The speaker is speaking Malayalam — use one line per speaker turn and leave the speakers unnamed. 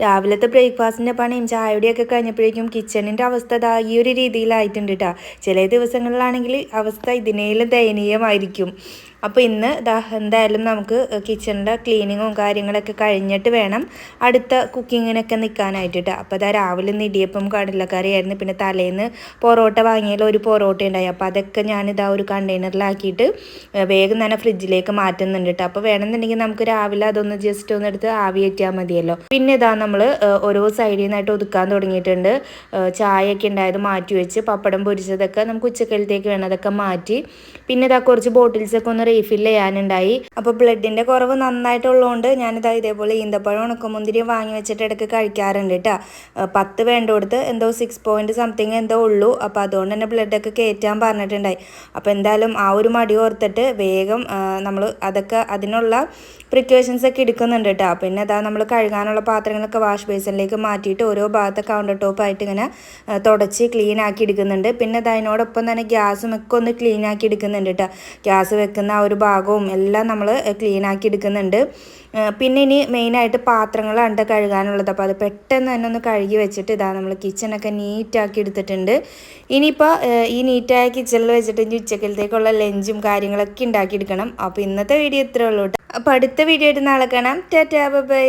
രാവിലത്തെ ബ്രേക്ക്ഫാസ്റ്റിന്റെ പണിയും ചായയുടെയൊക്കെ കഴിഞ്ഞപ്പോഴേക്കും കിച്ചണിന്റെ അവസ്ഥ ദാ ഈ ഒരു രീതിയിലായിട്ടുണ്ട് കേട്ടോ ചില ദിവസങ്ങളിലാണെങ്കിൽ അവസ്ഥ ഇതിനേലും ദയനീയമായിരിക്കും. അപ്പോൾ ഇന്ന് ദാ എന്തായാലും നമുക്ക് കിച്ചണിന്റെ ക്ലീനിങ്ങും കാര്യങ്ങളൊക്കെ കഴിഞ്ഞിട്ട് വേണം അടുത്ത കുക്കിങ്ങിനൊക്കെ നിൽക്കാനായിട്ട് അപ്പോൾ അതാ രാവിലെ നിടിയപ്പം കടലക്കറിയായിരുന്നു. പിന്നെ തലേന്ന് പൊറോട്ട വാങ്ങിയാൽ ഒരു പൊറോട്ട ഉണ്ടായി. അപ്പോൾ അതൊക്കെ ഞാനിതാ ഒരു കണ്ടെയ്നറിലാക്കിയിട്ട് വേഗം തന്നെ ഫ്രിഡ്ജിലേക്ക് മാറ്റുന്നുണ്ട് കേട്ടോ അപ്പോൾ വേണമെന്നുണ്ടെങ്കിൽ നമുക്ക് രാവിലെ അതൊന്ന് ജസ്റ്റ് ഒന്ന് എടുത്ത് ആവി കയറ്റിയാൽ മതിയല്ലോ. പിന്നെ ഇതാ നമ്മൾ ഓരോ സൈഡിൽ നിന്നായിട്ട് ഒതുക്കാൻ തുടങ്ങിയിട്ടുണ്ട്. ചായയൊക്കെ ഉണ്ടായത് മാറ്റി വെച്ച് പപ്പടം പൊരിച്ചതൊക്കെ നമുക്ക് ഉച്ചക്കലത്തേക്ക് വേണം അതൊക്കെ മാറ്റി. പിന്നെ ഇതാ കുറച്ച് ബോട്ടിൽസൊക്കെ ഒന്ന് റീഫിൽ ചെയ്യാനുണ്ടായി. അപ്പോൾ ബ്ലഡിന്റെ കുറവ് നന്നായിട്ടുള്ളതുകൊണ്ട് ഞാനിതാ ഇതേപോലെ ഈന്തപ്പഴം ഉണക്കമുന്തിരിയും വാങ്ങി വെച്ചിട്ട് ഇടയ്ക്ക് കഴിക്കാറുണ്ട് കേട്ടോ പത്ത് വേണ്ട കൊടുത്ത് എന്തോ സിക്സ് പോയിന്റ് സംതിങ് എന്തോ ഉള്ളൂ. അപ്പോൾ അതുകൊണ്ട് തന്നെ ബ്ലഡൊക്കെ കയറ്റാൻ പറഞ്ഞിട്ടുണ്ടായി. അപ്പോൾ എന്തായാലും ആ ഒരു മടി ഓർത്തിട്ട് വേഗം നമ്മൾ അതൊക്കെ അതിനുള്ള പ്രിക്കോഷൻസ് ഒക്കെ എടുക്കുന്നുണ്ട് കേട്ടോ പിന്നെ അതാ നമ്മൾ കഴുകാനുള്ള പാത്രങ്ങളൊക്കെ വാഷ് ബേസിനിലേക്ക് മാറ്റിയിട്ട് ഓരോ ഭാഗത്ത് കൗണ്ടർ ടോപ്പായിട്ട് ഇങ്ങനെ തുടച്ച് ക്ലീൻ ആക്കി എടുക്കുന്നുണ്ട്. പിന്നെ അത് അതിനോടൊപ്പം തന്നെ ഗ്യാസും ഒക്കെ ഒന്ന് ക്ലീൻ ആക്കി എടുക്കുന്നുണ്ട് കേട്ടോ ഗ്യാസ് വെക്കുന്ന ആ ഒരു ഭാഗവും എല്ലാം നമ്മൾ ക്ലീൻ ആക്കി എടുക്കുന്നുണ്ട്. പിന്നെ ഇനി മെയിനായിട്ട് പാത്രങ്ങളാണ് കഴുകാനുള്ളത്. അപ്പോൾ അത് പെട്ടെന്ന് തന്നെ ഒന്ന് കഴുകി വെച്ചിട്ട് ഇതാ നമ്മൾ കിച്ചണൊക്കെ നീറ്റാക്കി എടുത്തിട്ടുണ്ട്. ഇനിയിപ്പോൾ ഈ നീറ്റായ കിച്ചണിൽ വെച്ചിട്ട് ഇനി ഉച്ചക്കലത്തേക്കുള്ള ലഞ്ചും കാര്യങ്ങളൊക്കെ ഉണ്ടാക്കിയെടുക്കണം അപ്പോൾ ഇന്നത്തെ വീഡിയോ ഇത്രേ ഉള്ളൂ അപ്പോൾ അടുത്ത വീഡിയോ ആയിട്ട് നാളെ കാണാം. Tata bye